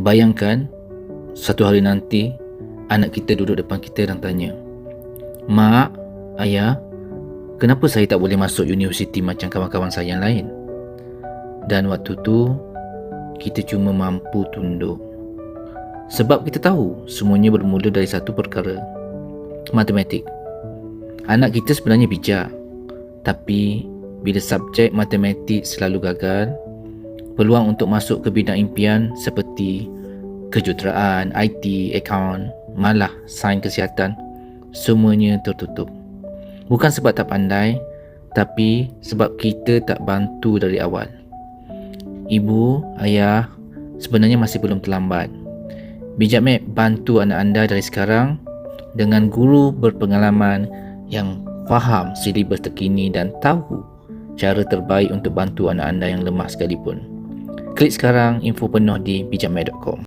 Bayangkan satu hari nanti anak kita duduk depan kita dan tanya, "Mak, ayah, kenapa saya tak boleh masuk universiti macam kawan-kawan saya yang lain?" Dan waktu tu kita cuma mampu tunduk. Sebab kita tahu semuanya bermula dari satu perkara, matematik. Anak kita sebenarnya bijak, tapi bila subjek matematik selalu gagal, peluang untuk masuk ke bidang impian seperti kejuruteraan, IT, akaun, malah sains kesihatan, semuanya tertutup. Bukan sebab tak pandai, tapi sebab kita tak bantu dari awal. Ibu, ayah, sebenarnya masih belum terlambat. Bijak Mek bantu anak anda dari sekarang dengan guru berpengalaman yang faham silibus terkini dan tahu cara terbaik untuk bantu anak anda yang lemah sekalipun. Klik sekarang info penuh di bijakmed.com.